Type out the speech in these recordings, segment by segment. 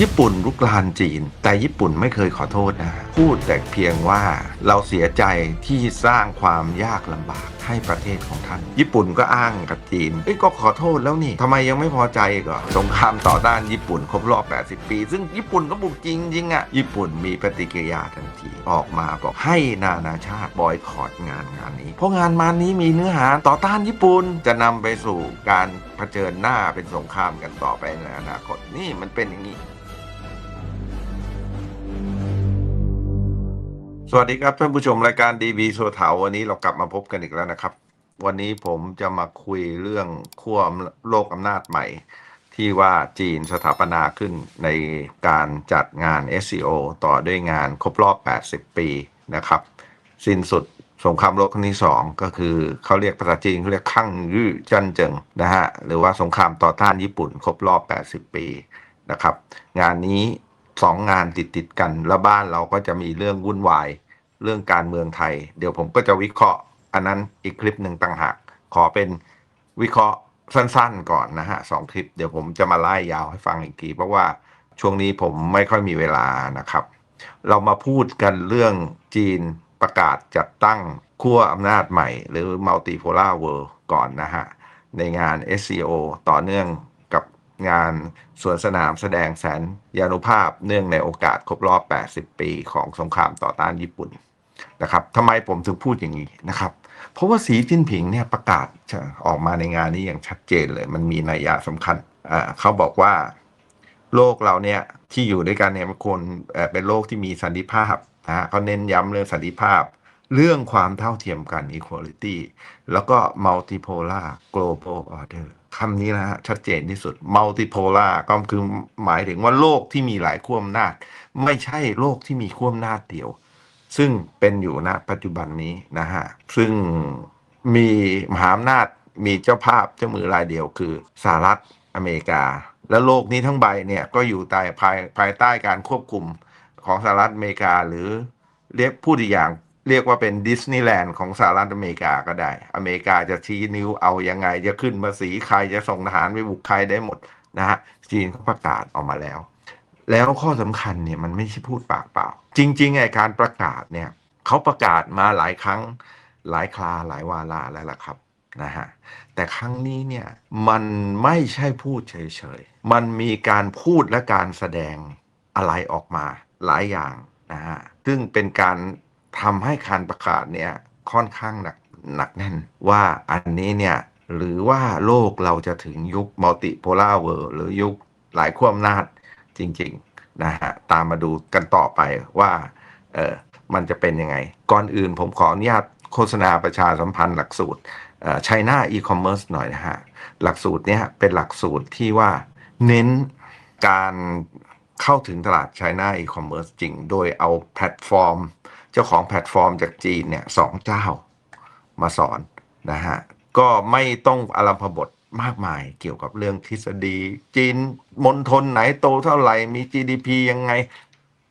ญี่ปุ่นลุกลานจีน แต่ญี่ปุ่นไม่เคยขอโทษนะ พูดแต่เพียงว่าเราเสียใจที่สร้างความยากลำบากให้ประเทศของท่าน ญี่ปุ่นก็อ้างกับจีนเอ้ยก็ขอโทษแล้วนี่ทำไมยังไม่พอใจอีก็สงครามต่อต้านญี่ปุ่นครบรอบ 80 ปี ซึ่งญี่ปุ่นก็บุกจริงจริงอะญี่ปุ่นมีปฏิกิริยาทันทีออกมาบอกให้นานาชาติบอยคอรดงานงานนี้ เพราะงานมานี้มีเนื้อหาต่อต้านญี่ปุ่นจะนำไปสู่การเผชิญหน้าเป็นสงครามกันต่อไปในอนาคตนี่มันเป็นอย่างนี้ สวัสดีครับท่านผู้ชมรายการดีบีโซเถาวันนี้เรากลับมาพบกันอีกแล้วนะครับ วันนี้ผมจะมาคุยเรื่องขั้วโลกอำนาจใหม่ ที่ว่าจีนสถาปนาขึ้นในการจัดงาน SCO ต่อด้วยงานครบรอบ 80 ปีนะครับ สิ้นสุดสงครามโลกครั้งที่สองก็คือเขาเรียกภาษาจีนเขาเรียกขั้งยื่อจันเจิงนะฮะหรือว่าสงครามต่อต้านญี่ปุ่นครบรอบ 80 ปีนะครับ งานนี้ สองงานติดติดกัน แล้วบ้านเราก็จะมีเรื่องวุ่นวาย เรื่องการเมืองไทย เดี๋ยวผมก็จะวิเคราะห์ อันนั้นอีกคลิปหนึ่งต่างหาก ขอเป็นวิเคราะห์สั้นๆก่อนนะฮะสองคลิปเดี๋ยวผมจะมาไล่ยาวให้ฟังอีกที เพราะว่าช่วงนี้ผมไม่ค่อยมีเวลานะครับ เรามาพูดกันเรื่องจีนประกาศจัดตั้งขั้วอำนาจใหม่ หรือ Multipolar World ก่อนนะฮะ ในงาน SCO ต่อเนื่อง งานสวนสนามแสดงแสนยานุภาพ เนื่องในโอกาสครบรอบ 80 ปีของสงครามต่อต้านญี่ปุ่นนะครับทำไมผมถึงพูดอย่างนี้นะครับ เพราะว่าสีจิ้นผิงเนี่ยประกาศออกมาในงานนี้อย่างชัดเจนเลย มันมีนัยยะสำคัญเขาบอกว่าโลกเราเนี่ยที่อยู่ด้วยกันเนี่ยมันควรเอ่อเป็นโลกที่มีสันติภาพนะฮะเขาเน้นย้ำเรื่องสันติภาพ เรื่องความเท่าเทียมกัน equality แล้วก็ multipolar global order คำนี้นะฮะชัดเจนที่สุด multipolar ก็คือหมายถึงว่าโลกที่มีหลายขั้วอำนาจ ไม่ใช่โลกที่มีขั้วอำนาจเดียว ซึ่งเป็นอยู่ณปัจจุบันนี้นะฮะ ซึ่งมีมหาอำนาจมีเจ้าภาพเจ้ามือรายเดียวคือสหรัฐอเมริกา และโลกนี้ทั้งใบเนี่ยก็อยู่ใต้ภายภายใต้การควบคุมของสหรัฐอเมริกาหรือเรียกพูดอีกอย่าง เรียกว่าเป็นดิสนีย์แลนด์ของสหรัฐอเมริกาก็ได้ อเมริกาจะชี้นิ้วเอายังไง จะขึ้นภาษีใครจะส่งทหารไปบุกใครได้หมดนะฮะจีนเขาประกาศออกมาแล้ว แล้วข้อสำคัญเนี่ยมันไม่ใช่พูดปากเปล่า จริงๆไอ้การประกาศเนี่ยเขาประกาศมาหลายครั้งหลายคลาหลายวาระแล้วล่ะครับนะฮะแต่ครั้งนี้เนี่ยมันไม่ใช่พูดเฉยๆ มันมีการพูดและการแสดงอะไรออกมาหลายอย่างนะฮะซึ่งเป็นการ ทำให้การประกาศเนี่ยค่อนข้างหนักหนักแน่น ว่าอันนี้เนี่ยหรือว่าโลกเราจะถึงยุคมัลติโพลาร์เวิร์หรือยุคหลายขั้วอำนาจจริงๆนะฮะตามมาดูกันต่อไปว่าเออมันจะเป็นยังไง ก่อนอื่นผมขออนุญาตโฆษณาประชาสัมพันธ์หลักสูตรเอ่อ China e-commerce หน่อยนะฮะ หลักสูตรเนี้ยเป็นหลักสูตรที่ว่าเน้นการเข้าถึงตลาด China e-commerce จริง โดยเอาแพลตฟอร์ม จ้าของแพลตฟอร์มจากจีนเนี่ยสองเจ้ามาสอนนะฮะก็ไม่ต้องอารัมพบทมากมายเกี่ยวกับเรื่องทฤษฎี จีนมณฑลไหนโตเท่าไหร่ มี GDP ยังไง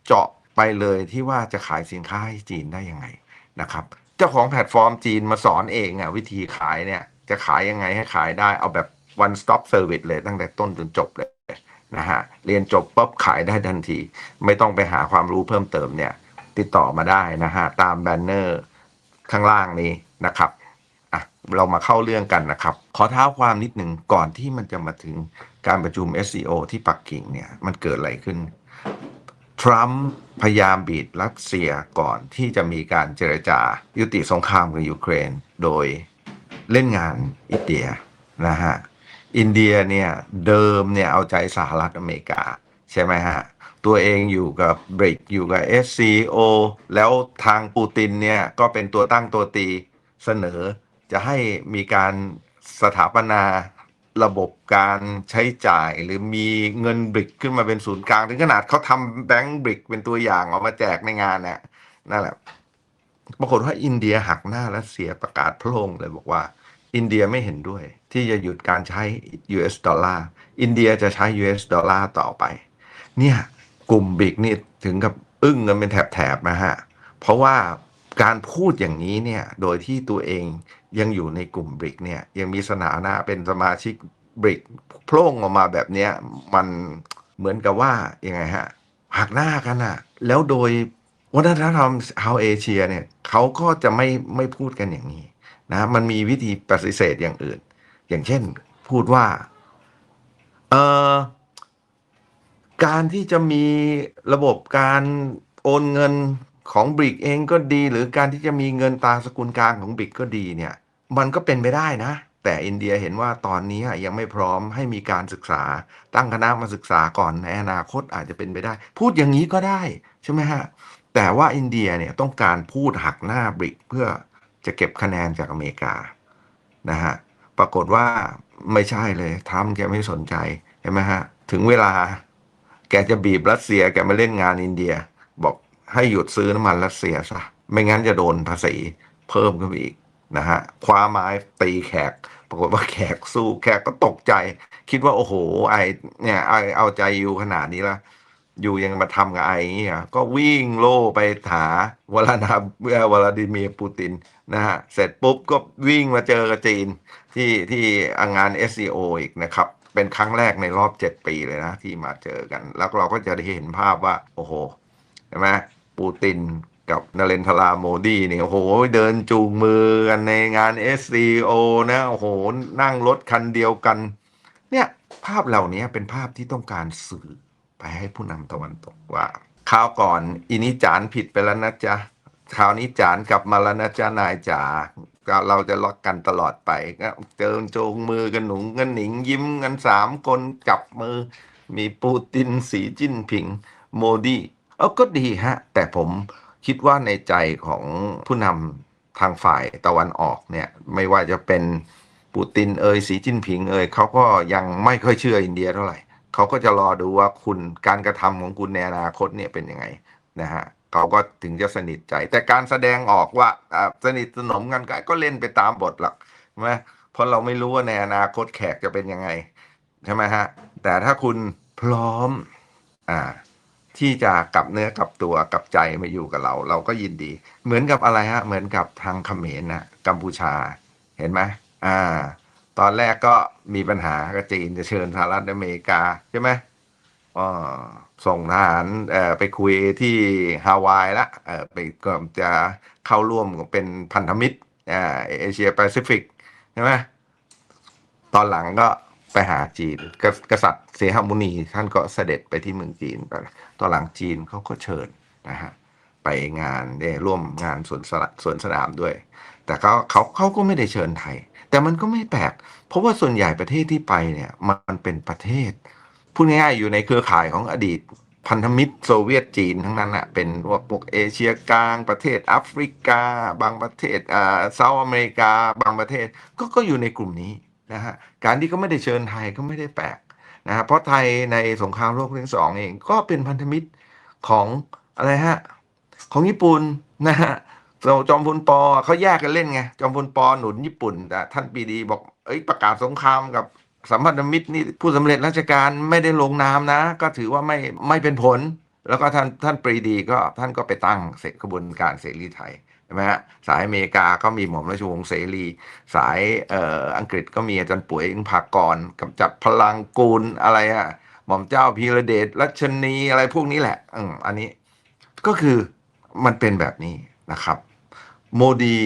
เจาะไปเลยที่ว่าจะขายสินค้าให้จีนได้ยังไงนะครับ เจ้าของแพลตฟอร์มจีนมาสอนเองอะวิธีขายเนี่ยจะขายยังไงให้ขายได้เอาแบบ one stop service เลยตั้งแต่ต้นจนจบเลยนะฮะเรียนจบปุ๊บขายได้ทันที ไม่ต้องไปหาความรู้เพิ่มเติมเนี่ย ติดต่อมาได้นะฮะตามแบนเนอร์ข้างล่างนี้นะครับอะเรามาเข้าเรื่องกันนะครับ ขอเท้าความนิดหนึ่งก่อนที่มันจะมาถึงการประชุม SCO ที่ปักกิ่งเนี่ยมันเกิดอะไรขึ้นทรัมป์พยายามบีดรัสเซียก่อนที่จะมีการเจรจายุติสงครามกับยูเครน โดยเล่นงานอินเดียนะฮะอินเดียเนี่ยเดิมเนี่ยเอาใจสหรัฐอเมริกาใช่ไหมฮะ ตัวเองอยู่กับบริกอยู่กับ SCO แล้วทางปูตินเนี่ยก็เป็นตัวตั้งตัวตีเสนอ จะให้มีการสถาปนาระบบการใช้จ่ายหรือมีเงินบริกขึ้นมาเป็นศูนย์กลาง ถึงขนาดเขาทำแบงก์บริกเป็นตัวอย่างออกมาแจกในงานเนี่ยนั่นแหละปรากฏว่าอินเดียหักหน้ารัสเซียประกาศโพลงเลยบอกว่า อินเดียไม่เห็นด้วย ที่จะหยุดการใช้ US ดอลลาร์อินเดียจะใช้ US ดอลลาร์ต่อไป เนี่ย กลุ่มบิ๊กนี่ถึงกับอึ้งกันเป็นแถบๆนะฮะ เพราะว่าการพูดอย่างนี้เนี่ย โดยที่ตัวเองยังอยู่ในกลุ่มบริกเนี่ย ยังมีสถานะเป็นสมาชิกบริกโพล่งออกมาแบบเนี้ยมันเหมือนกับว่ายังไงฮะหักหน้ากันอะแล้วโดยวัฒนธรรมชาวเอเชียเนี่ยเขาก็จะไม่ไม่พูดกันอย่างนี้นะมันมีวิธีปฏิเสธอย่างอื่น อย่างเช่นพูดว่า เออ การที่จะมีระบบการโอนเงินของบริกเองก็ดี หรือการที่จะมีเงินตาสกุลกลางของบริกก็ดีเนี่ย มันก็เป็นไปได้นะ แต่อินเดียเห็นว่าตอนนี้ยังไม่พร้อมให้มีการศึกษา ตั้งคณะมาศึกษาก่อนในอนาคตอาจจะเป็นไปได้ พูดอย่างนี้ก็ได้ใช่ไหมฮะแต่ว่าอินเดียเนี่ยต้องการพูดหักหน้าบริกเพื่อจะเก็บคะแนนจากอเมริกานะฮะปรากฏว่าไม่ใช่เลยทรัมป์แกไม่สนใจใช่ไหมฮะถึงเวลา แกจะบีบรัสเซียแกมาเล่นงานอินเดีย บอกให้หยุดซื้อน้ำมันรัสเซียซะไม่งั้นจะโดนภาษีเพิ่มขึ้นไปอีกนะฮะคว้าไม้ตีแขก ปรากฏว่าแขกสู้แขกก็ตกใจ คิดว่าโอ้โห ไอเนี่ยไอเอาใจอยู่ขนาดนี้ละอยู่ยังมาทำกับไออย่างเงี้ยก็วิ่งโล่ไปหาวลาดาวลาดิเมียปูตินนะฮะเสร็จปุ๊บก็วิ่งมาเจอกับจีนที่ที่งาน SCO อีกนะครับ เป็นครั้งแรกในรอบ7ปีเลยนะ ที่มาเจอกัน แล้วเราก็จะได้เห็นภาพว่า โอ้โหใช่ไหมปูตินกับนเรนทราโมดีเนี่ยโอ้โห เดินจูงมือกันในงาน SCO นะโอ้โห นั่งรถคันเดียวกัน เนี่ยภาพเหล่านี้เป็นภาพที่ต้องการสื่อไปให้ผู้นำตะวันตกว่าคราวก่อนอินิจานผิดไปแล้วนะจ๊ะคราวนี้จานกลับมาแล้วนะจ๊ะนายจ๋า เราจะล็อกกันตลอดไปก็เดินโจงมือกันหนุงกันหนิงยิ้มกันสามคนจับมือ มีปูตินสีจิ้นผิง โมดีเออก็ดีฮะ แต่ผมคิดว่าในใจของผู้นำทางฝ่ายตะวันออกเนี่ย ไม่ว่าจะเป็นปูตินเอยสีจิ้นผิงเอยเขาก็ยังไม่ค่อยเชื่ออินเดียเท่าไหร่เขาก็จะรอดูว่าคุณการกระทำของคุณในอนาคตเนี่ยเป็นยังไงนะฮะ เขาก็ถึงจะสนิทใจ แต่การแสดงออกว่าอ่าสนิทสนมกันก็ก็เล่นไปตามบทหรอกใช่ไหมเพราะเราไม่รู้ว่าในอนาคตแขกจะเป็นยังไงใช่ไหมฮะ แต่ถ้าคุณพร้อมอ่าที่จะกลับเนื้อกลับตัวกลับใจมาอยู่กับเรา เราก็ยินดี เหมือนกับอะไรฮะ เหมือนกับทางเขมรนะกัมพูชาเห็นไหมอ่า ตอนแรกก็มีปัญหากับจีนจะเชิญสหรัฐอเมริกาใช่ไหม อ่าส่งทหารเอ่อไปคุยที่ฮาวายละเอ่อไปก็จะเข้าร่วมเป็นพันธมิตรอ่าเอเชียแปซิฟิกใช่ไหมตอนหลังก็ไปหาจีนกกษัตริย์เสหมุนีท่านก็เสด็จไปที่เมืองจีนไปตอนหลังจีนเขาก็เชิญนะฮะไปงานได้ร่วมงานสวนสนสวนสนามด้วย แต่เขาเขาเขาก็ไม่ได้เชิญไทย แต่มันก็ไม่แปลก เพราะว่าส่วนใหญ่ประเทศที่ไปเนี่ยมันเป็นประเทศ พูดง่ายๆอยู่ในเครือข่ายของอดีตพันธมิตรโซเวียตจีนทั้งนั้นแหะเป็นพวกพวกเอเชียกลางประเทศแอฟริกา บางประเทศอ่าเซาท์อเมริกา บางประเทศก็ก็อยู่ในกลุ่มนี้นะฮะการที่เขาไม่ได้เชิญไทยก็ไม่ได้แปลกนะฮะเพราะไทยในสงครามโลกครั้งสองเองก็เป็นพันธมิตรของอะไรฮะของญี่ปุ่นนะฮะเราจอมพลปอเขาแยกกันเล่นไงจอมพลปอหนุนญี่ปุ่นแต่ท่านปีดีบอกเอ้ยประกาศสงครามกับ สัมพันธมิตรนี่ผู้สำเร็จราชการไม่ได้ลงนามนะ ก็ถือว่าไม่ไม่เป็นผล แล้วก็ท่านท่านปรีดีก็ท่านก็ไปตั้งเสร็จกระบวนการเสรีไทยใช่ไหมฮะสายอเมริกาก็มีหม่อมราชวงศ์เสรี สายเอ่ออังกฤษก็มีอาจารย์ป่วยอิงภากรกำจัดพลังกูลอะไรอะหม่อมเจ้าพีระเดชรัชนีอะไรพวกนี้แหละอืมอันนี้ก็คือมันเป็นแบบนี้นะครับ โมดี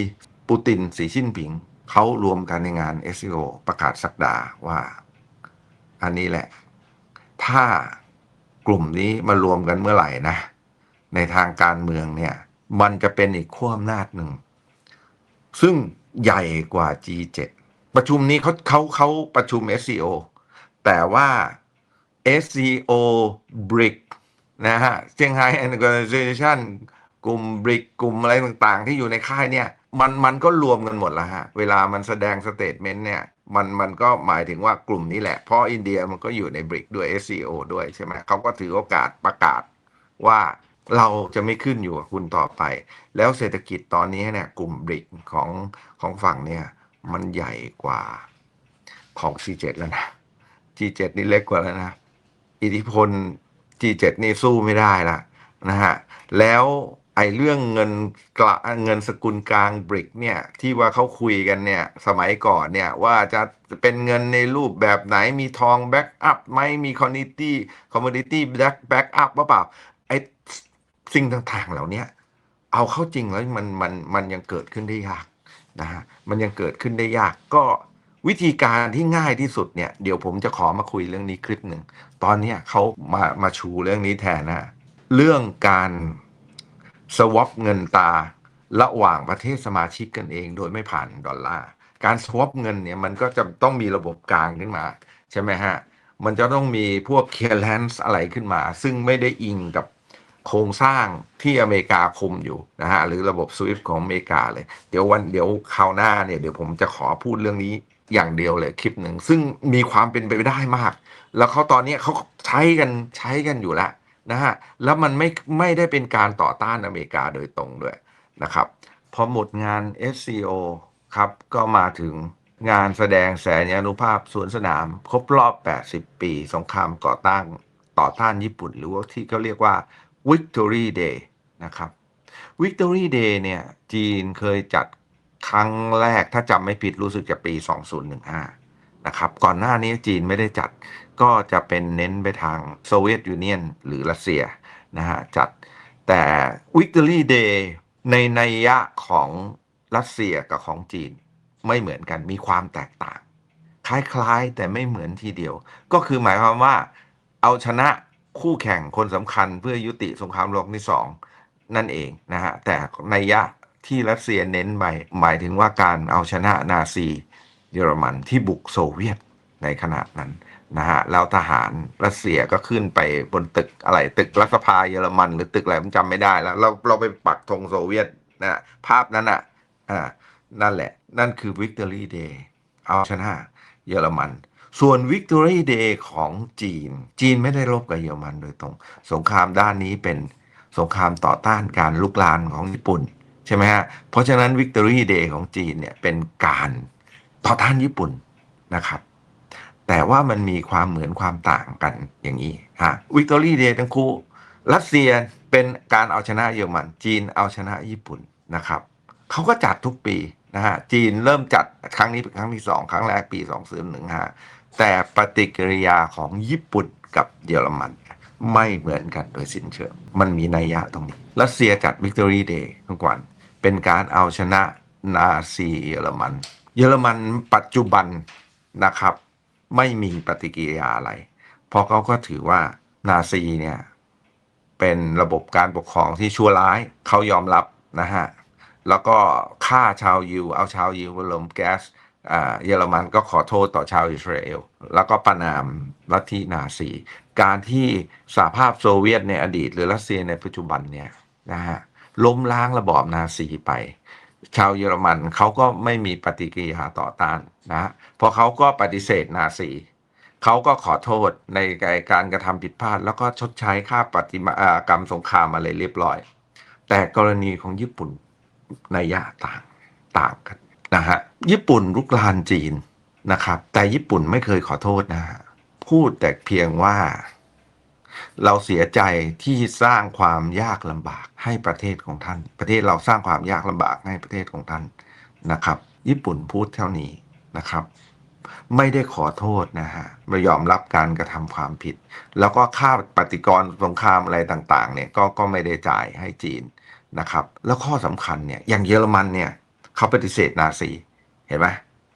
ปูตินสีชิ้นผิง เขารวมกันในงาน SEO ประกาศสักดาว่า อันนี้แหละ ถ้ากลุ่มนี้มารวมกันเมื่อไหร่นะ ในทางการเมืองเนี่ย มันจะเป็นอีกขั้วอำนาจหนึ่ง ซึ่งใหญ่กว่า G7 ประชุมนี้เขาเขาเขาประชุม SCO แต่ว่า SCO BRIC นะฮะ Shanghai Organization ลุ่ม BRIC กลุ่มอะไรต่างๆ ที่อยู่ในค่ายเนี่ย มันมันก็รวมกันหมดแล้วฮะ เวลามันแสดงสเตทเมนต์เนี่ยมันมันก็หมายถึงว่ากลุ่มนี้แหละ เพราะอินเดียมันก็อยู่ใน BRIC ด้วย SCO ด้วยใช่ไหมเขาก็ถือโอกาสประกาศว่าเราจะไม่ขึ้นอยู่กับคุณต่อไป แล้วเศรษฐกิจตอนนี้เนี่ยกลุ่ม BRIC ของของฝั่งเนี่ยมันใหญ่กว่าของ C7 แล้วนะ G7 นี่เล็กกว่าแล้วนะ อิทธิพล G7 นี่สู้ไม่ได้ละนะฮะ แล้ว ไอเรื่องเงินกละเงินสกุลกลางบริกเนี่ย ที่ว่าเขาคุยกันเนี่ย สมัยก่อนเนี่ย ว่าจะเป็นเงินในรูปแบบไหนมีทองแบ็กอัพไหมมีคอมมิตี้คอมมิตี้แบ็กแบ็กอัพว่าเปล่าไอ้สิ่งต่างๆเหล่านี้เอาเข้าจริงแล้วมันมันมันยังเกิดขึ้นได้ยากนะฮะมันยังเกิดขึ้นได้ยากก็วิธีการที่ง่ายที่สุดเนี่ยเดี๋ยวผมจะขอมาคุยเรื่องนี้คลิปหนึ่ง ตอนนี้เขามามาชูเรื่องนี้แทนนะ เรื่องการ สวอปเงินตาระหว่างประเทศสมาชิกกันเองโดยไม่ผ่านดอลลาร์ การสวอปเงินเนี่ยมันก็จะต้องมีระบบกลางขึ้นมา ใช่ไหมฮะ มันจะต้องมีพวกเคเลนส์อะไรขึ้นมา ซึ่งไม่ได้อิงกับโครงสร้างที่อเมริกาคุมอยู่นะฮะ หรือระบบสวิฟของอเมริกาเลย เดี๋ยววันเดี๋ยวคราวหน้าเนี่ยเดี๋ยวผมจะขอพูดเรื่องนี้อย่างเดียวเลยคลิปหนึ่ง ซึ่งมีความเป็นไปได้มาก แล้วเขาตอนนี้เขาใช้กันใช้กันอยู่แล้ว นะฮะแล้วมันไม่ไม่ได้เป็นการต่อต้านอเมริกาโดยตรงด้วยนะครับ พอหมดงาน SCO ครับก็มาถึงงานแสดงแสนยานุภาพสวนสนาม ครบรอบ 80 ปี สงครามก่อต้านต่อต้านญี่ปุ่น หรือว่าที่เขาเรียกว่า Victory Day นะครับ Victory Day เนี่ยจีนเคยจัดครั้งแรกถ้าจำไม่ผิดรู้สึกจะปี 2015 นะครับ ก่อนหน้านี้จีนไม่ได้จัด ก็จะเป็นเน้นไปทางโซเวียตยูเนียนหรือรัสเซียนะฮะจัดแต่ Victory Day ในนัยยะของรัสเซียกับของจีนไม่เหมือนกันมีความแตกต่าง คล้ายๆ แต่ไม่เหมือนทีเดียว ก็คือหมายความว่า เอาชนะคู่แข่งคนสำคัญเพื่อยุติสงครามโลกที่สองนั่นเองนะฮะแต่นัยยะที่รัสเซียเน้นไปหมายถึงว่าการเอาชนะนาซีเยอรมันที่บุกโซเวียตในขณะนั้น นะฮะแล้วทหารรัสเซียก็ขึ้นไปบนตึกอะไรตึกรัฐสภาเยอรมันหรือตึกอะไรผมจำไม่ได้แล้ว เราเราไปปักธงโซเวียตนะภาพนั้นอะอ่านั่นแหละ นั่นคือ Victory Day เอาชนะเยอรมัน ส่วน Victory Day ของจีน จีนไม่ได้รบกับเยอรมันโดยตรง สงครามด้านนี้เป็นสงครามต่อต้านการลุกลานของญี่ปุ่นใช่ไหมฮะเพราะฉะนั้น Victory Day ของจีนเนี่ยเป็นการต่อต้านญี่ปุ่นนะครับ แต่ว่ามันมีความเหมือนความต่างกันอย่างนี้ฮะ Victory Day ทั้งคู่ รัสเซียเป็นการเอาชนะเยอรมัน จีนเอาชนะญี่ปุ่นนะครับเขาก็จัดทุกปีนะฮะจีนเริ่มจัดครั้งนี้เป็นครั้งที่สองครั้งแรกปี2 0 1 5แต่ปฏิกิริยาของญี่ปุ่นกับเยอรมัน ไม่เหมือนกันโดยสิ้นเชิงมันมีนัยยะตรงนี้ รัสเซียจัด Victory Day ทุกวันเป็นการเอาชนะนาซีเยอรมัน เยอรมันปัจจุบันนะครับ ไม่มีปฏิกิริยาอะไร เพราะเขาก็ถือว่านาซีเนี่ยเป็นระบบการปกครองที่ชั่วร้ายเขายอมรับนะฮะ แล้วก็ฆ่าชาวยิว เอาชาวยิวมาลมแก๊สอ่าเยอรมันก็ขอโทษต่อชาวอิสราเอล แล้วก็ประนามลัทธินาซี การที่สหภาพโซเวียตในอดีต หรือรัสเซียในปัจจุบันเนี่ยนะฮะล้มล้างระบอบนาซีไป ชาวเยอรมันเขาก็ไม่มีปฏิกิริยาต่อต้านนะเพราะเขาก็ปฏิเสธนาซีเขาก็ขอโทษในการกระทำผิดพลาด แล้วก็ชดใช้ค่าปฏิมากรรมสงครามอะไรเรียบร้อย แต่กรณีของญี่ปุ่นในยยะต่างต่างกันนะฮะญี่ปุ่นลุกลานจีนนะครับ แต่ญี่ปุ่นไม่เคยขอโทษนะฮะพูดแต่เพียงว่า เราเสียใจที่สร้างความยากลำบากให้ประเทศของท่าน ประเทศเราสร้างความยากลำบากให้ประเทศของท่านนะครับ ญี่ปุ่นพูดเท่านี้นะครับ ไม่ได้ขอโทษนะฮะไม่ยอมรับการกระทำความผิด แล้วก็ค่าปฏิกรสงครามอะไรต่างๆ เนี่ยก็ก็ไม่ได้จ่ายให้จีนนะครับ แล้วข้อสำคัญเนี่ยอย่างเยอรมันเนี่ยเขาปฏิเสธนาซีเห็นไหม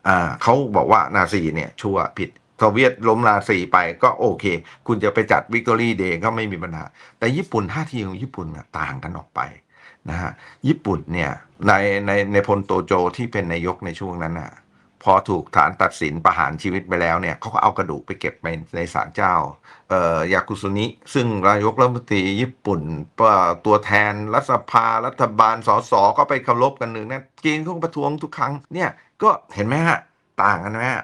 อ่าเขาบอกว่านาซีเนี่ยชั่วผิด โซเวียตล้มนาซีไปก็โอเค คุณจะไปจัดวิกตอรี่เดย์ก็ไม่มีปัญหา แต่ญี่ปุ่นท่าทีของญี่ปุ่นต่างกันออกไปนะฮะญี่ปุ่นเนี่ยในในในพลโตโจที่เป็นนายกในช่วงนั้นน่ะพอถูกฐานตัดสินประหารชีวิตไปแล้วเนี่ยเขาก็เอากระดูกไปเก็บไปในศาลเจ้าเอ่อยากุซุนิ ซึ่งนายกรัฐมนตรีญี่ปุ่นตัวแทนรัฐสภารัฐบาลสสก็ไปเคารพกันหนึ่งนะจีนเขาก็ประท้วงทุกครั้งเนี่ยก็เห็นไหมฮะต่างกันไหมฮะ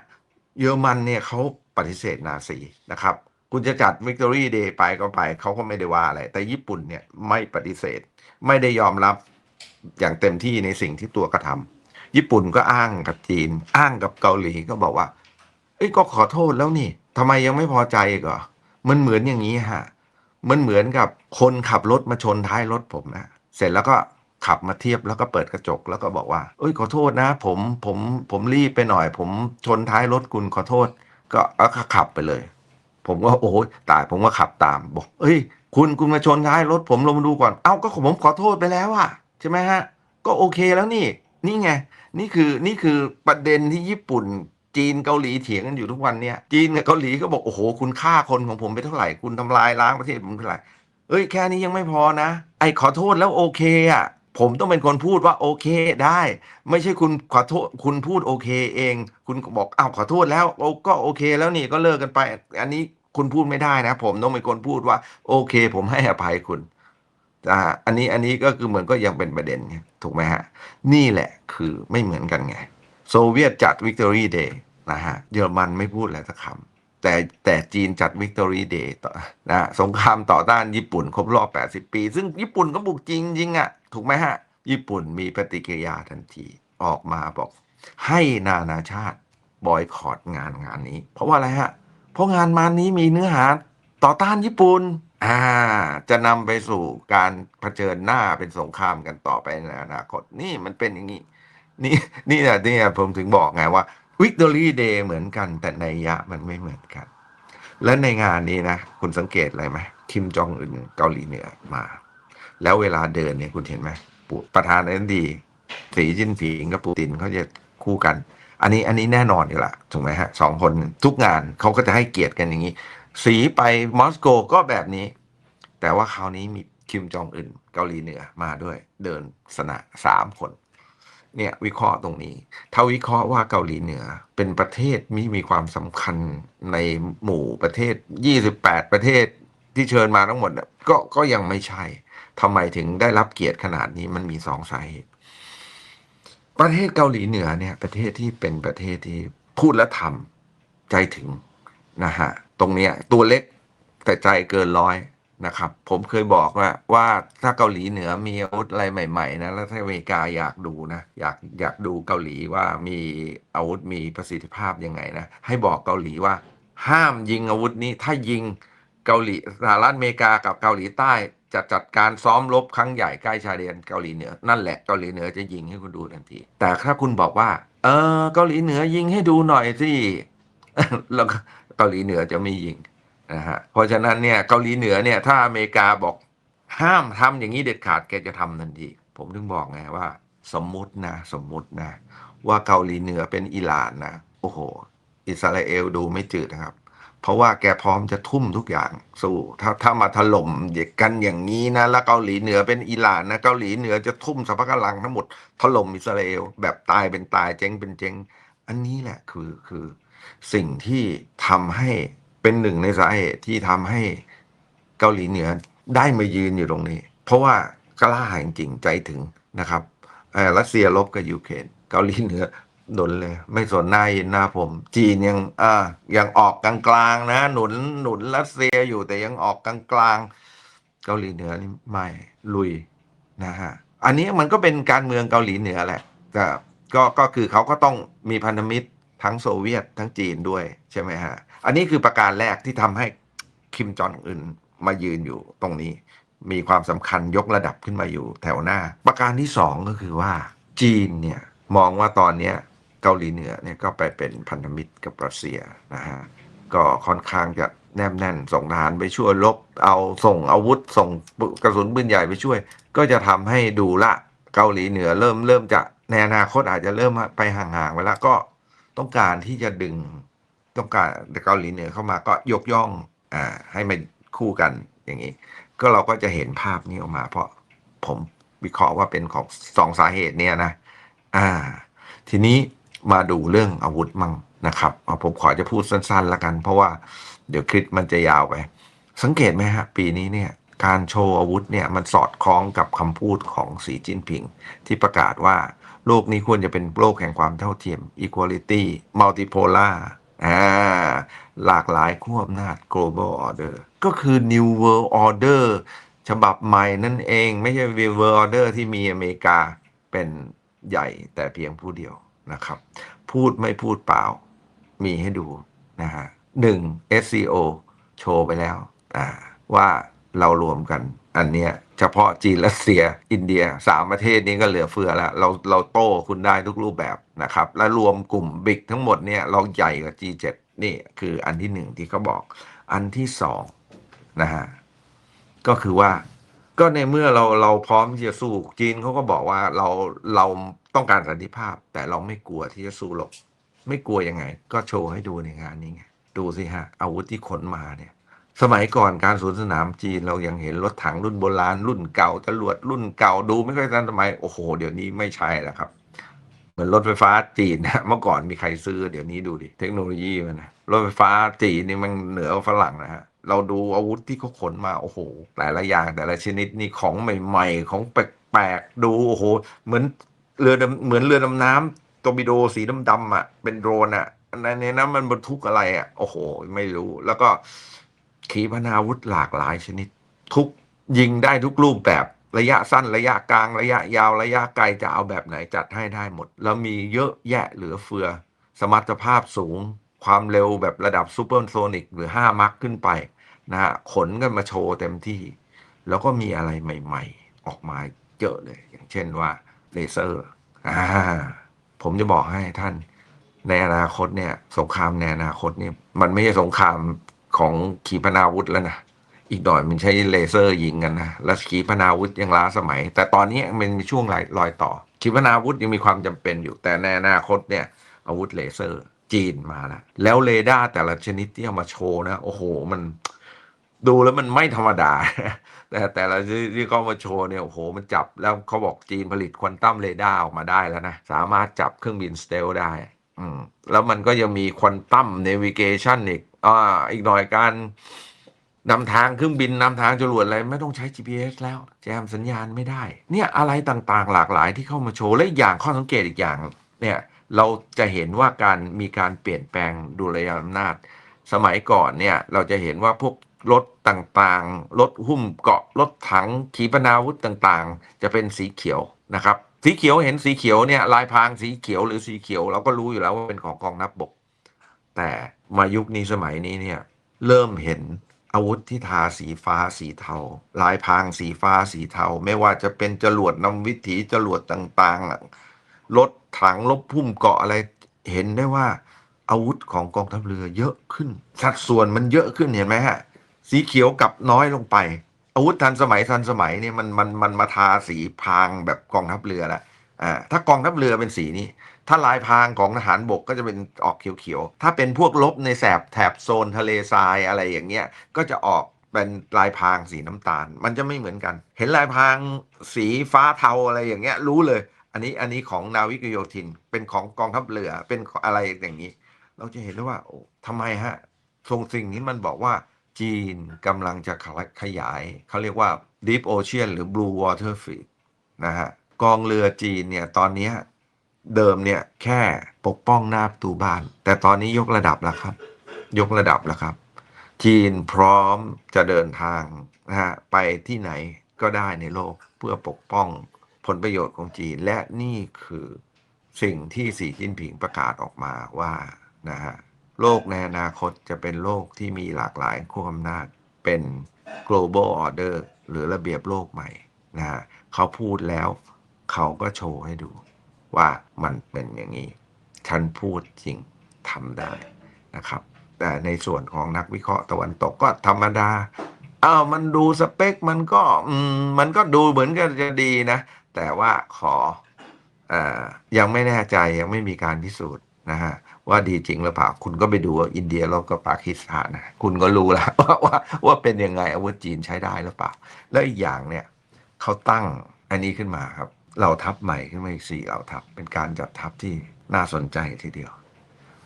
เยอรมันเนี่ยเขาปฏิเสธนาซีนะครับ คุณจะจัด Victory Day ไปก็ไป เขาก็ไม่ได้ว่าอะไร แต่ญี่ปุ่นเนี่ยไม่ปฏิเสธ ไม่ได้ยอมรับอย่างเต็มที่ในสิ่งที่ตัวกระทำญี่ปุ่นก็อ้างกับจีน อ้างกับเกาหลีก็บอกว่า เอ้ยก็ขอโทษแล้วนี่ทำไมยังไม่พอใจอีกเหรอมันเหมือนอย่างนี้ฮะมันเหมือนกับคนขับรถมาชนท้ายรถผมนะเสร็จแล้วก็ ขับมาเทียบแล้วก็เปิดกระจกแล้วก็บอกว่า เอ้ยขอโทษนะ ผมผมผมรีบไปหน่อย ผมชนท้ายรถคุณขอโทษ ก็ก็ขับไปเลย ผมก็โอ้ยตายผมก็ขับตามบอก เอ้ย คุณคุณมาชนท้ายรถผมลงมาดูก่อน เอ้าก็ผมขอโทษไปแล้วอะใช่ไหมฮะ ก็โอเคแล้วนี่ นี่ไง นี่คือนี่คือประเด็นที่ญี่ปุ่นจีนเกาหลีเถียงกันอยู่ทุกวันเนี่ยจีนกับเกาหลีก็บอกโอ้โหคุณฆ่าคนของผมไปเท่าไหร่คุณทำลายล้างประเทศผมเท่าไหร่เอ้ยแค่นี้ยังไม่พอนะ ไอ้ขอโทษแล้วโอเคอะ ผมต้องเป็นคนพูดว่าโอเคได้ ไม่ใช่คุณขอโทษคุณพูดโอเคเอง คุณบอกอ้าวขอโทษแล้วโอ้ก็โอเคแล้วนี่ก็เลิกกันไป อันนี้คุณพูดไม่ได้นะ ผมต้องเป็นคนพูดว่า โอเค ผมให้อภัยคุณอ่าอันนี้อันนี้ก็คือเหมือนก็ยังเป็นประเด็นไงถูกไหมฮะ นี่แหละคือไม่เหมือนกันไง โซเวียตจัดวิกตอรี่เดย์นะฮะ เยอรมันไม่พูดอะไรสักคำ แต่แต่จีนจัดวิกตอรี่เดย์ต่อนะสงครามต่อต้านญี่ปุ่นครบรอบ 80 ปี ซึ่งญี่ปุ่นก็บุกจริงจริงอะ ถูกไหมฮะ ญี่ปุ่นมีปฏิกิริยาทันทีออกมาบอก ให้นานาชาติบอยคอรดงานงานนี้ เพราะว่าอะไรฮะ เพราะงานมานี้มีเนื้อหาต่อต้านญี่ปุ่นอ่า จะนำไปสู่การเผชิญหน้าเป็นสงครามกันต่อไปในอนาคต นี่มันเป็นอย่างนี้ นี่นี่แหละนี่ผมถึงบอกไงว่า วิกตอรี่เดย์เหมือนกัน แต่ในยะมันไม่เหมือนกัน และในงานนี้นะ คุณสังเกตอะไรไหมคิมจองอึนเกาหลีเหนือมา แล้วเวลาเดินเนี่ยคุณเห็นไหมปประธานาธิบดีสีจิ้นผิงกับปูตินเขาจะคู่กัน อันนี้อันนี้แน่นอนอยู่ละถูกไหมฮะสองคนทุกงานเขาก็จะให้เกียรติกันอย่างนี้ สีไปมอสโกก็แบบนี้ แต่ว่าคราวนี้มีคิมจองอึนเกาหลีเหนือมาด้วย เดินสนะสามคน เนี่ยวิเคราะห์ตรงนี้ถ้าวิเคราะห์ว่าเกาหลีเหนือ เป็นประเทศมีมีความสำคัญในหมู่ประเทศ 28 ประเทศที่เชิญมาทั้งหมดก็ก็ยังไม่ใช่ทำไมถึงได้รับเกียรติขนาดนี้มันมีสองสาเหตุ ประเทศเกาหลีเหนือเนี่ย ประเทศที่เป็นประเทศที่พูดและทำใจถึงนะฮะตรงเนี้ยตัวเล็กแต่ใจเกินร้อย นะครับ ผมเคยบอกว่าว่าถ้าเกาหลีเหนือมีอาวุธอะไรใหม่ๆนะแล้วถ้าอเมริกาอยากดูนะอยากอยากดูเกาหลีว่ามีอาวุธมีประสิทธิภาพยังไงนะให้บอกเกาหลีว่า ห้ามยิงอาวุธนี้ถ้ายิงเกาหลีสหรัฐอเมริกากับเกาหลีใต้จะจัดการซ้อมรบครั้งใหญ่ใกล้ชายแดนเกาหลีเหนือนั่นแหละเกาหลีเหนือจะยิงให้คุณดูทันที แต่ถ้าคุณบอกว่า เออเกาหลีเหนือยิงให้ดูหน่อยสิแล้วเกาหลีเหนือจะไม่ยิง นะฮะเพราะฉะนั้นเนี่ยเกาหลีเหนือเนี่ยถ้าอเมริกาบอกห้ามทำอย่างนี้เด็ดขาดแกจะทำทันทีผมถึงบอกไงว่า สมมุตินะสมมุตินะ ว่าเกาหลีเหนือเป็นอิหร่านนะโอ้โห อิสราเอลดูไม่จืดนะครับ เพราะว่าแกพร้อมจะทุ่มทุกอย่างสู้ถ้าถ้ามาถล่มกันอย่างนี้นะแล้วเกาหลีเหนือเป็นอิหร่านนะเกาหลีเหนือจะทุ่มสรรพกำลังทั้งหมดถล่มอิสราเอลแบบตายเป็นตายเจ๊งเป็นเจ๊งอันนี้แหละคือคือสิ่งที่ทำให้ เป็นหนึ่งในสาเหตุที่ทำให้เกาหลีเหนือได้มายืนอยู่ตรงนี้ เพราะว่ากล้าจริงใจถึงนะครับรัสเซียลบกับยูเครนเกาหลีเหนือหนุนเลย ไม่สนหน้าเย็นหน้าผม จีนยังอ่ายังออกกลางๆนะ หนุนหนุนรัสเซียอยู่แต่ยังออกกลางๆเกาหลีเหนือนี่ไม่ลุยนะฮะอันนี้มันก็เป็นการเมืองเกาหลีเหนือแหละแต่ก็ก็คือเขาก็ต้องมีพันธมิตรทั้งโซเวียตทั้งจีนด้วยใช่ไหมฮะ อันนี้คือประการแรกที่ทำให้คิมจองอึนมายืนอยู่ตรงนี้ มีความสำคัญยกระดับขึ้นมาอยู่แถวหน้า ประการที่สองก็คือว่า จีนเนี่ยมองว่าตอนเนี้ยเกาหลีเหนือเนี่ยก็ไปเป็นพันธมิตรกับรัสเซียนะฮะก็ค่อนข้างจะแนบแน่นส่งทหารไปช่วยลบเอาส่งอาวุธส่งกระสุนปืนใหญ่ไปช่วย ก็จะทำให้ดูละเกาหลีเหนือเริ่มเริ่มจะในอนาคตอาจจะเริ่มไปห่างๆไปแล้วก็ต้องการที่จะดึง ต้องการเกาหลีเหนือเข้ามาก็ยกย่องอ่าให้มันคู่กันอย่างนี้ ก็เราก็จะเห็นภาพนี้ออกมา เพราะผมวิเคราะห์ว่าเป็นของสองสาเหตุเนี่ยนะอ่า ทีนี้มาดูเรื่องอาวุธมั่งนะครับผมขอจะพูดสั้นๆแล้วกัน เพราะว่าเดี๋ยวคลิปมันจะยาวไป สังเกตไหมฮะ ปีนี้เนี่ยการโชว์อาวุธเนี่ยมันสอดคล้องกับคำพูดของสีจิ้นผิง ที่ประกาศว่าโลกนี้ควรจะเป็นโลกแห่งความเท่าเทียม equality multipolar อ่าหลากหลายขั้วอำนาจ global order ก็คือ new world order ฉบับใหม่นั่นเอง ไม่ใช่ world order ที่มีอเมริกาเป็นใหญ่แต่เพียงผู้เดียวนะครับ พูดไม่พูดเปล่า มีให้ดูนะฮะหนึ่ง SCO โชว์ไปแล้วอ่าว่าเรารวมกันอันเนี้ย เฉพาะจีนรัสเซีย อินเดียสามประเทศนี้ก็เหลือเฟือแล้ว เราเราโต้คุณได้ทุกรูปแบบนะครับ และรวมกลุ่มบิ๊กทั้งหมดเนี่ยเราใหญ่กว่า G7 นี่คืออันที่หนึ่งที่เขาบอก อันที่สองนะฮะก็คือว่าก็ในเมื่อเราเราพร้อมที่จะสู้จีนเขาก็บอกว่าเราเราต้องการสันติภาพ แต่เราไม่กลัวที่จะสู้หรอกไม่กลัวยังไง ก็โชว์ให้ดูในงานนี้ไงดูสิฮะอาวุธที่ขนมาเนี่ย สมัยก่อนการสวนสนามจีนเรายังเห็นรถถังรุ่นโบราณรุ่นเก่าจรวดรุ่นเก่าดูไม่ค่อยทันสมัยโอ้โห เดี๋ยวนี้ไม่ใช่แล้วครับ เหมือนรถไฟฟ้าจีนนะเมื่อก่อนมีใครซื้อเดี๋ยวนี้ดูดิเทคโนโลยีมันนะรถไฟฟ้าจีนนี่มันเหนือฝรั่งนะฮะเราดูอาวุธที่เขาขนมาโอ้โหแต่ละอย่างแต่ละชนิดนี่ของใหม่ ๆ ของแปลกๆดูโอ้โห เหมือนเรือดำเหมือนเรือดำน้ำโตบิโดสีดำๆอะเป็นโดรนอะในในนั้นมันบรรทุกอะไรอะโอ้โห ไม่รู้แล้วก็ ขีปนาวุธหลากหลายชนิด ทุกยิงได้ทุกรูปแบบระยะสั้นระยะกลางระยะยาวระยะไกลจะเอาแบบไหนจัดให้ได้หมด แล้วมีเยอะแยะเหลือเฟือ สมรรถภาพสูง ความเร็วแบบระดับซูเปอร์โซนิกหรือ 5 มัคขึ้นไปนะฮะขนกันมาโชว์เต็มที่ แล้วก็มีอะไรใหม่ๆ ออกมาเยอะเลย อย่างเช่นว่าเลเซอร์อ่าผมจะบอกให้ท่านในอนาคตเนี่ย สงครามในอนาคตเนี่ย มันไม่ใช่สงคราม ของขีปนาวุธแล้วนะอีกหน่อยมันใช้เลเซอร์ยิงกันนะแล้วขีปนาวุธยังล้าสมัย แต่ตอนนี้มันมีช่วงรอยรอยต่อ ขีปนาวุธยังมีความจำเป็นอยู่ แต่ในอนาคตเนี่ย อาวุธเลเซอร์จีนมาแล้วแล้วเรดาร์แต่ละชนิดที่เอามาโชว์นะ โอ้โหมันดูแล้วมันไม่ธรรมดา แต่แต่ละที่ที่เขามาโชว์เนี่ยโอ้โหมันจับแล้วเขาบอกจีนผลิตควอนตัมเรดาร์ออกมาได้แล้วนะ สามารถจับเครื่องบินสเตลได้ อืมแล้วมันก็ยังมีควอนตัมเนวิเกชันอีกอ่าอีกหน่อยการนำทางเครื่องบินนำทางจรวดอะไรไม่ต้องใช้ GPS แล้ว แจมสัญญาณไม่ได้ เนี่ยอะไรต่างๆ หลากหลายที่เข้ามาโชว์และอีกอย่างข้อสังเกตอีกอย่าง เนี่ยเราจะเห็นว่าการมีการเปลี่ยนแปลงดุลยอำนาจ สมัยก่อนเนี่ยเราจะเห็นว่าพวกรถต่างๆ รถหุ้มเกาะรถถังขีปนาวุธต่างๆ จะเป็นสีเขียวนะครับ สีเขียวเห็นสีเขียวเนี่ยลายพรางสีเขียวหรือสีเขียวเราก็รู้อยู่แล้วว่าเป็นของกองทัพบบก แต่มายุคนี้สมัยนี้เนี่ยเริ่มเห็นอาวุธที่ทาสีฟ้าสีเทาลายพรางสีฟ้าสีเทา ไม่ว่าจะเป็นจรวดนำวิถีจรวดต่างๆรถถังลบพุ่มเกาะอะไรเห็นได้ว่าอาวุธของกองทัพเรือเยอะขึ้น สัดส่วนมันเยอะขึ้นเห็นไหมฮะ สีเขียวกลับน้อยลงไป อาวุธทันสมัยทันสมัยเนี่ยมันมันมันมาทาสีพรางแบบกองทัพเรือละอ่าถ้ากองทัพเรือเป็นสีนี้ ถ้าลายพรางของทหารบกก็จะเป็นออกเขียวๆ ถ้าเป็นพวกลบในแสบแถบโซนทะเลทรายอะไรอย่างเงี้ยก็จะออกเป็นลายพรางสีน้ำตาล มันจะไม่เหมือนกัน เห็นลายพรางสีฟ้าเทาอะไรอย่างเงี้ย รู้เลย อันนี้อันนี้ของนาวิกโยธิน เป็นของกองทัพเรือเป็นอะไรอย่างนี้ เราจะเห็นได้ว่าโอ้ทำไมฮะทรงสิ่งนี้มันบอกว่า จีนกำลังจะขยาย เขาเรียกว่า Deep Ocean หรือ Blue Water Fleet นะฮะกองเรือจีนเนี่ยตอนนี้เดิมเนี่ยแค่ปกป้องหน้าประตูบ้าน แต่ตอนนี้ยกระดับแล้วครับ ยกระดับแล้วครับ จีนพร้อมจะเดินทางนะฮะไปที่ไหนก็ได้ในโลกเพื่อปกป้องผลประโยชน์ของจีน และนี่คือสิ่งที่สีจิ้นผิงประกาศออกมาว่านะฮะ โลกในอนาคตจะเป็นโลกที่มีหลากหลายขั้วอำนาจเป็น global order หรือระเบียบโลกใหม่นะฮะเขาพูดแล้วเขาก็โชว์ให้ดูว่ามันเป็นอย่างนี้ ฉันพูดจริงทำได้นะครับ แต่ในส่วนของนักวิเคราะห์ตะวันตกก็ธรรมดาอ้าวมันดูสเปคมันก็มันก็ดูเหมือนกันจะดีนะ แต่ว่าขอเอ่อยังไม่แน่ใจยังไม่มีการพิสูจน์นะฮะ ว่าดีจริงหรือเปล่า คุณก็ไปดูว่าอินเดียแล้วก็ปากีสถานนะคุณก็รู้แล้วว่าว่าว่าเป็นยังไงอาวุธจีนใช้ได้หรือเปล่า แล้วอีกอย่างเนี่ยเขาตั้งอันนี้ขึ้นมาครับเราทัพใหม่ขึ้นมาอีกสี่เหล่าทัพเป็นการจัดทัพที่น่าสนใจทีเดียว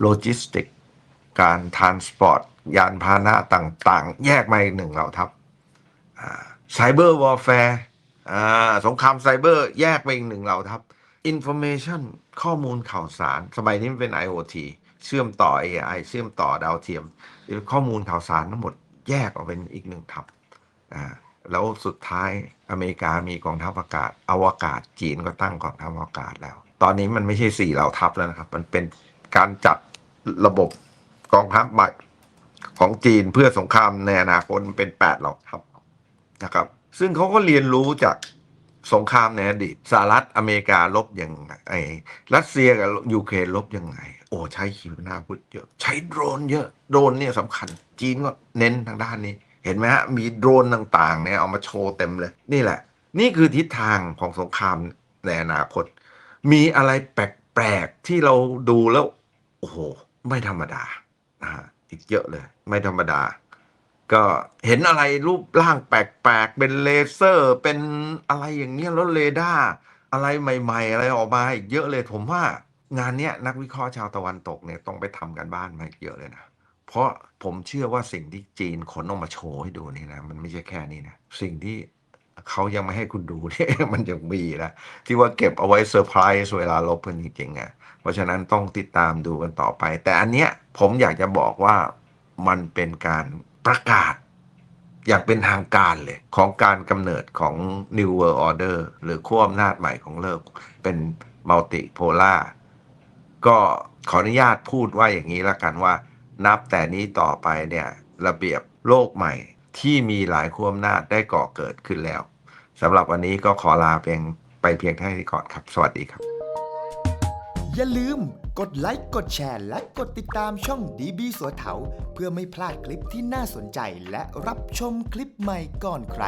โลจิสติก การทานสปอร์ต ยานพาหนะต่างๆ แยกมาอีกหนึ่งเหล่าทัพไซเบอร์วอลแฟร์สงครามไซเบอร์แยกไปอีกหนึ่งเหล่าทัพ Information ข้อมูลข่าวสาร สมัยนี้มันเป็น IoT เชื่อมต่อ AI เชื่อมต่อดาวเทียม ข้อมูลข่าวสารทั้งหมดแยกออกเป็นอีกหนึ่งทัพอ่าแล้วสุดท้ายอเมริกามีกองทัพอากาศ อวกาศจีนก็ตั้งกองทัพอากาศแล้ว ตอนนี้มันไม่ใช่สี่เหล่าทัพแล้วนะครับ มันเป็นการจัดระบบกองทัพใหม่ของจีนเพื่อสงครามในอนาคตมันเป็นแปดเหล่าทัพนะครับ ซึ่งเขาก็เรียนรู้จาก สงครามในอดีตสหรัฐอเมริกาลบยังไงไอรัสเซียกับยูเครนลบยังไง โอ้ใช้ขีปนาวุธเยอะ ใช้โดรนเยอะ โดรนเนี่ยสำคัญ จีนก็เน้นทางด้านนี้ เห็นไหมฮะ มีโดรนต่างๆเนี่ยเอามาโชว์เต็มเลย นี่แหละ นี่คือทิศทางของสงครามในอนาคต มีอะไรแปลกๆที่เราดูแล้ว โอ้โห ไม่ธรรมดานะฮะอีกเยอะเลย ไม่ธรรมดา ก็เห็นอะไรรูปร่างแปลกๆ เป็นเลเซอร์เป็นอะไรอย่างเงี้ยแล้วเรดาร์อะไรใหม่ ๆ อะไรออกมาอีกเยอะเลยผมว่างานเนี้ยนักวิเคราะห์ชาวตะวันตกเนี่ยต้องไปทำกันบ้านมาอีกเยอะเลยนะ เพราะผมเชื่อว่าสิ่งที่จีนขนออกมาโชว์ให้ดูนี่นะ มันไม่ใช่แค่นี้นะ สิ่งที่เขายังไม่ให้คุณดูเนี่ยมันยังมีนะที่ว่าเก็บเอาไว้เซอร์ไพรส์เวลาลบกันจริงๆอะเพราะฉะนั้นต้องติดตามดูกันต่อไป แต่อันเนี้ยผมอยากจะบอกว่ามันเป็นการ ประกาศอย่างเป็นทางการเลย ของการกำเนิดของ New World Order หรือขั้วอำนาจใหม่ของโลกเป็นมัลติโพล่าก็ขออนุญาตพูดว่าอย่างนี้ละกันว่า นับแต่นี้ต่อไปเนี่ย ระเบียบโลกใหม่ที่มีหลายขั้วอำนาจได้ก่อเกิดขึ้นแล้วสำหรับวันนี้ก็ขอลาเพียงไปเพียงเท่านี้ก่อนครับ สวัสดีครับ อย่าลืม กดไลค์กดแชร์และกดติดตามช่องดีบีสัวเถาเพื่อไม่พลาดคลิปที่น่าสนใจและรับชมคลิปใหม่ก่อนใคร